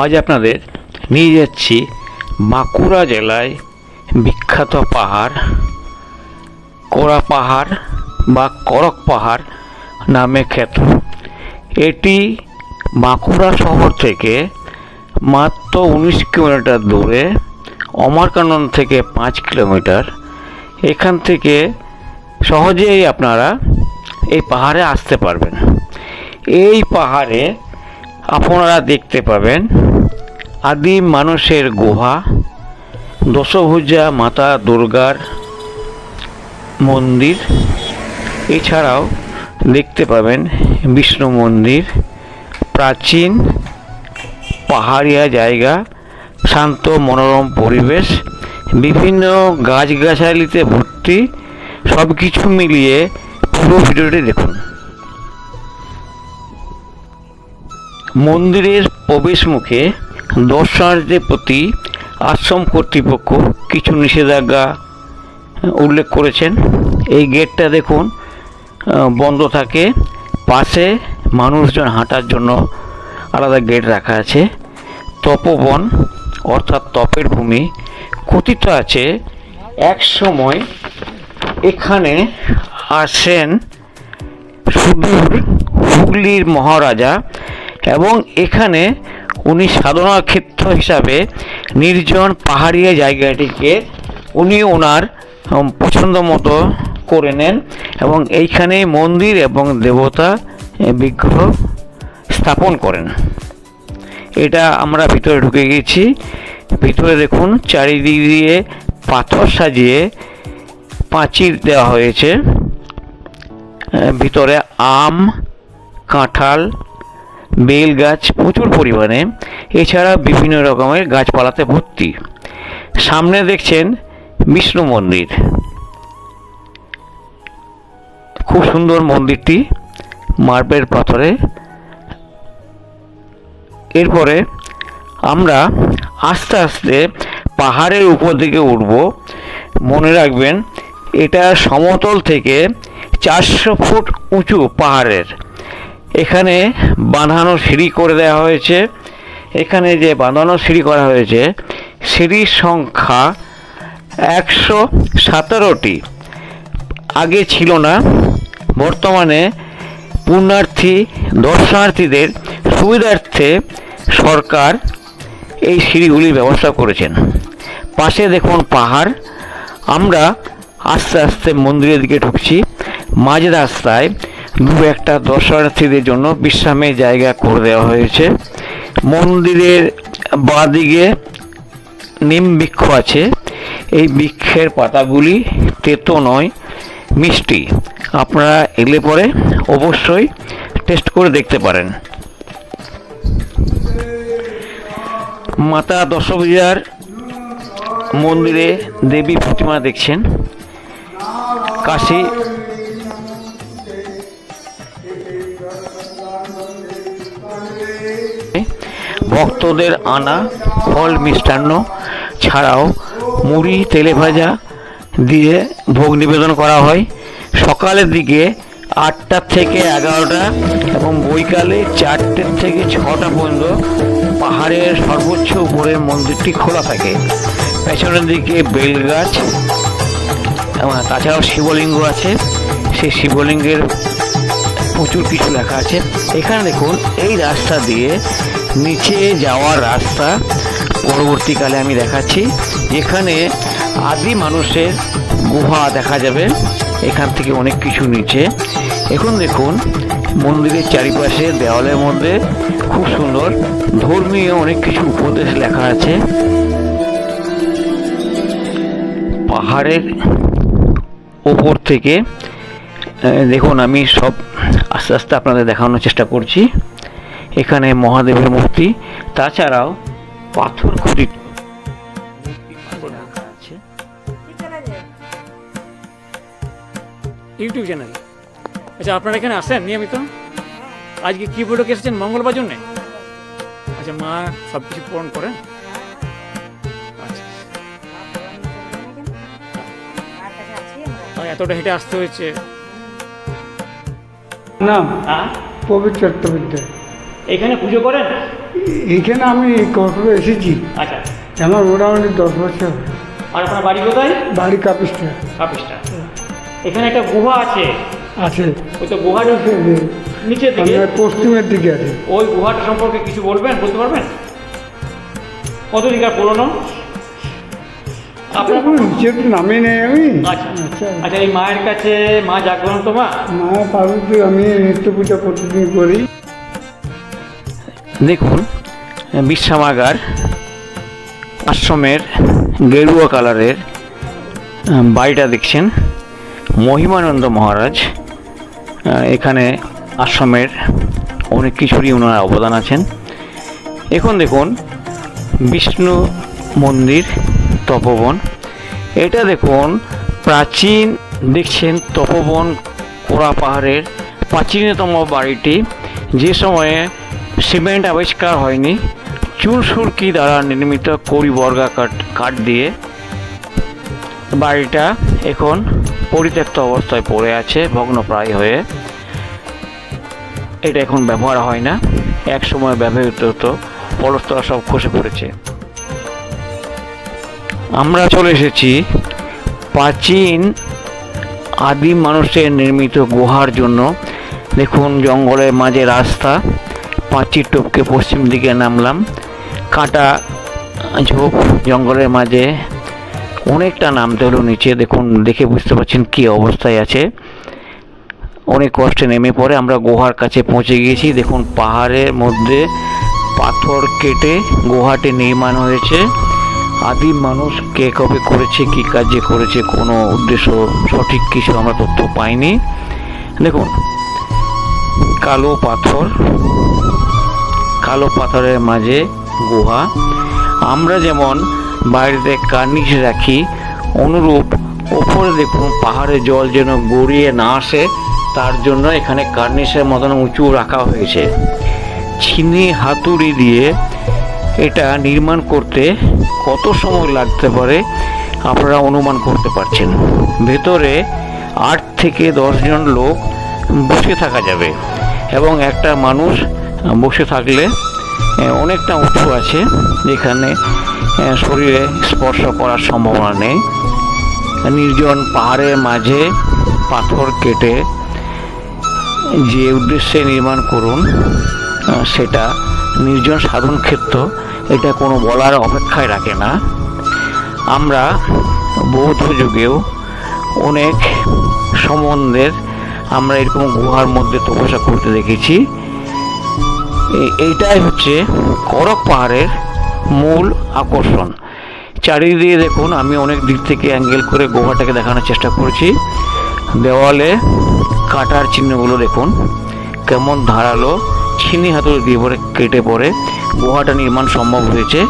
আজ আপনাদের নিয়ে যাচ্ছি বাঁকুড়া জেলায় বিখ্যাত পাহাড়, কোরা পাহাড় বা করক পাহাড় নামে খ্যাত। এটি বাঁকুড়া শহর থেকে মাত্র উনিশ কিলোমিটার দূরে অমরকানন থেকে পাঁচ কিলোমিটার। এখান থেকে সহজেই আপনারা এই পাহাড়ে আসতে পারবেন। এই পাহাড়ে আপনারা দেখতে পাবেন আদিম মানুষের গুহা, দশভুজা মাতা দুর্গার মন্দির। এছাড়াও দেখতে পাবেন বিষ্ণু মন্দির, প্রাচীন পাহাড়িয়া জায়গা, শান্ত মনোরম পরিবেশ, বিভিন্ন গাছগাছালিতে ভর্তি সব কিছু মিলিয়ে পুরো ভিডিওটি দেখুন। মন্দিরের প্রবেশ মুখে দর্শনার্থীদের প্রতি আশ্রম কর্তৃপক্ষ কিছু নিষেধাজ্ঞা উল্লেখ করেছেন। এই গেটটা দেখুন বন্ধ থাকে। পাশে মানুষজন হাঁটার জন্য আলাদা গেট রাখা আছে। তপবন, অর্থাৎ তপের ভূমি, কথিত আছে এক সময় এখানে আসেন সুদূর হুগলির মহারাজা এবং এখানে উনি সাধনা ক্ষেত্র হিসাবে নির্জন পাহাড়িয়া জায়গাটিকে উনি ওনার পছন্দ মতো করে নেন এবং এইখানে মন্দির এবং দেবতা বিগ্রহ স্থাপন করেন। এটা আমরা ভিতরে ঢুকে গেছি ভিতরে দেখুন, চারিদিক দিয়ে পাথর সাজিয়ে পাঁচির দেওয়া হয়েছে। ভিতরে আম, কাঁঠাল বেল গাছ প্রচুর পরিমাণে, এছাড়া বিভিন্ন রকমের গাছপালাতে ভর্তি। সামনে দেখছেন বিষ্ণু মন্দির। খুব সুন্দর মন্দিরটি মার্বেল পাথরে। এরপরে আমরা আস্তে আস্তে পাহাড়ের উপর দিকে উঠব। মনে রাখবেন, এটা সমতল থেকে চারশো ফুট উঁচু পাহাড়ের। এখানে বাঁধানো সিঁড়ি করে দেওয়া হয়েছে। এখানে যে বাঁধানো সিঁড়ি করা হয়েছে, সিঁড়ির সংখ্যা একশো সতেরোটি। আগে ছিল না। বর্তমানে পুণ্যার্থী, দর্শনার্থীদের সুবিধার্থে সরকার এই সিঁড়িগুলির ব্যবস্থা করেছেন। পাশে দেখুন পাহাড়। আমরা আস্তে আস্তে মন্দিরের দিকে ঢুকছি। মাঝ রাস্তায় দু, একটা দর্শনার্থীদের জন্য বিশ্রামের জায়গা করে দেওয়া হয়েছে। মন্দিরের বাঁদিকে নিম বৃক্ষ আছে। এই বৃক্ষের পাতাগুলি তেতো নয়, মিষ্টি। আপনারা এলে পরে অবশ্যই টেস্ট করে দেখতে পারেন। মাতা দশভূজার মন্দিরে দেবী প্রতিমা দেখছেন। কাশী ভক্তদের আনা ফল মিষ্টান্ন ছাড়াও মুড়ি তেলে ভাজা দিয়ে ভোগ নিবেদন করা হয়। সকালের দিকে আটটা থেকে এগারোটা এবং বৈকালে চারটের থেকে ছটা পর্যন্ত পাহাড়ের সর্বোচ্চ উপরের মন্দিরটি খোলা থাকে। পেছনের দিকে বেল গাছ এবং তাছাড়াও শিবলিঙ্গ আছে। সেই শিবলিঙ্গের প্রচুর কিছু লেখা আছে। এখানে দেখুন, এই রাস্তা দিয়ে নিচে যাওয়ার রাস্তা পরবর্তীকালে আমি দেখাচ্ছি। যেখানে আদি মানুষের গুহা দেখা যাবে, এখান থেকে অনেক কিছু নিচে। এখন দেখুন, মন্দিরের চারিপাশে, দেওয়ালের মধ্যে খুব সুন্দর ধর্মীয় অনেক কিছু উপদেশ লেখা আছে। পাহাড়ের ওপর থেকে দেখুন, আমি সব আস্তে আস্তে আপনাদের দেখানোর চেষ্টা করছি। এখানে মহাদেবের মূর্তি তাছাড়াও পাথর খুঁটি। YouTube channel. আচ্ছা আপনারা এখানে আসেন নিয়মিত? আজকে কি বলে এসেছেন মঙ্গলবার জন্যে? আচ্ছা মা সব কিছু পূরণ করেন? আচ্ছা। এতটা হেঁটে আসতে হয়েছে। নাম? হ্যাঁ পবিত্র চট্টোপাধ্যায় এখানে পুজো করেন? এইখানে আমি কখনো এসেছি। আচ্ছা। আমার মোটামুটি দশ বছর আর আপনার বাড়ি কোথায়? বাড়ি কাপিসটা কাপিসটা এখানে একটা গুহা আছে। আছে। ওই তো গুহাটা নিচের দিকে? আপনার পশ্চিমের দিকে আছে। ওই গুহাটা সম্পর্কে কিছু বলবেন বলতে পারবেন? কত দিকার পুরনো? আপনার নিচে নামে নেই আমি। আচ্ছা। আচ্ছা। আচ্ছা এই মায়ের কাছে মা জাগ্রন্ত মা? মা পার্বতী আমি নিত্য পূজা প্রতিদিন করি। দেখুন বিশ্রামাগার আশ্রমের গেরুয়া কালারের বাড়িটা দেখছেন। মহিমানন্দ মহারাজ এখানে আশ্রমের অনেক কিছুরই ওনার অবদান আছেন। এখন দেখুন, বিষ্ণু মন্দির তপবন। এটা দেখুন, প্রাচীন দেখছেন তপবন কোড়া পাহাড়ের প্রাচীনতম বাড়িটি। যে সময়ে সিমেন্ট আবিষ্কার হয়নি। চুল সুরকি দ্বারা নির্মিত কড়ি বর্গাকার কাঠ দিয়ে বাড়িটা এখন পরিত্যক্ত অবস্থায় পড়ে আছে ভগ্নপ্রায় হয়ে। এটা এখন ব্যবহার হয় না। এক সময় ব্যবহৃত হতো, পলস্তরা সব খসে পড়েছে। আমরা চলে এসেছি প্রাচীন আদিম মানুষের নির্মিত গুহার জন্য। দেখুন, জঙ্গলের মাঝে রাস্তা। পাঁচির টপকে পশ্চিম দিকে নামলাম। কাটা, ঝোপ, জঙ্গলের মাঝে অনেকটা নামতে হলো নিচে। দেখুন, দেখে বুঝতে পারছেন কী অবস্থায় আছে। অনেক কষ্টে নেমে পড়ে, আমরা গুহার কাছে পৌঁছে গিয়েছি। দেখুন, পাহাড়ের মধ্যে পাথর কেটে গুহাটি নির্মাণ হয়েছে। আদিম মানুষ কে কবে করেছে, কী কাজে করেছে, কোনো উদ্দেশ্য, সঠিক কিছু আমরা তথ্য পাইনি। দেখুন, কালো পাথর কালো পাথরের মাঝে গুহা। আমরা যেমন বাড়িতে কার্নিশ রাখি, অনুরূপ ওপরে দেখুন পাহাড়ে জল যেন গড়িয়ে না আসে, তার জন্য এখানে কার্নিশের মতন উঁচু রাখা হয়েছে। ছিনি হাতুড়ি দিয়ে এটা নির্মাণ করতে কত সময় লাগতে পারে, আপনারা অনুমান করতে পারছেন। ভেতরে আট থেকে দশজন লোক বসে থাকা যাবে এবং একটা মানুষ বসে থাকলে অনেকটা উঁচু আছে, যেখানে শরীরে স্পর্শ করার সম্ভাবনা নেই। নির্জন পাহাড়ের মাঝে পাথর কেটে যে উদ্দেশ্যে নির্মাণ করুন সেটা নির্জন সাধন ক্ষেত্র, এটা কোনো বলার অপেক্ষায় রাখে না। আমরা বৌদ্ধ যুগেও অনেক সম্বন্ধের আমরা এরকম গুহার মধ্যে তপস্যা করতে দেখেছি। এইটাই হচ্ছে করক পাহাড়ের মূল আকর্ষণ। চারিদিকে দেখুন, আমি অনেক দিক থেকে অ্যাঙ্গেল করে গুহাটাকে দেখানোর চেষ্টা করছি। দেওয়ালে কাটার চিহ্নগুলো দেখুন, কেমন ধারালো ছিনি হাতুড়ি দিয়ে পরে কেটে পড়ে। গুহাটা নির্মাণ সম্ভব হয়েছে।